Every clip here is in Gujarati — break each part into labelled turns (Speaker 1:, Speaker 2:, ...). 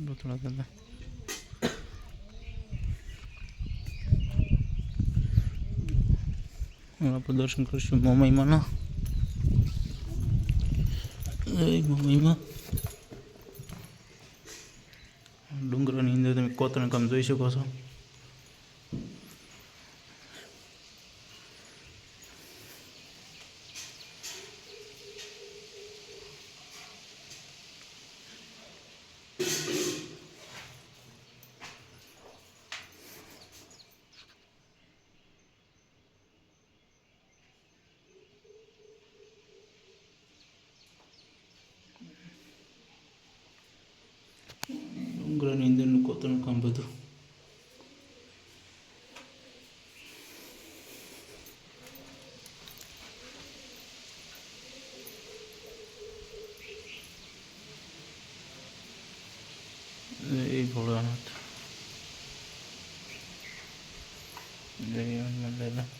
Speaker 1: ભૂતળા દાદા હવે આપણે દર્શન કરીશું મમ્મીમાંના મમ્મીમાં ડુંગરોની અંદર તમે કોતરણ કામ જોઈ શકો છો ડુંગરની ಕೂಡ ನಿಂದನ್ನು ಕೊತ್ಕೊಂಬೋದು ಈಗ ಹೇಳೋಣ ಅಂತ ಏನು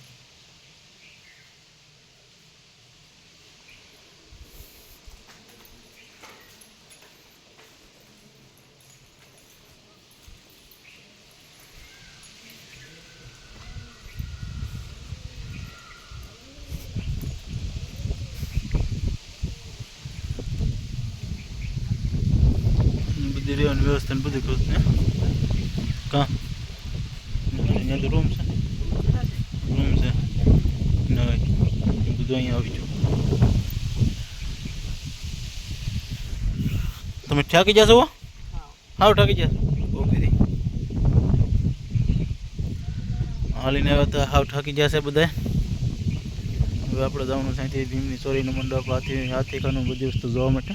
Speaker 1: બધી રહેવાની વ્યવસ્થા ને બધું કરું ને કા અહીંયા તો રૂમ છે રૂમ છે નહીં બધું અહીંયા આવી જાઓ તમે ઠાકી જશો હો? હાવ ઠાકી જશો ઓકે દી હાલીને આવ્યા તો હાવ ઠાકી જશે બધા હવે આપણે જવાનું છે અહીંથી ભીમની ચોરીનું મંડપ હાથી હાથીખાનું બધી વસ્તુ જોવા માટે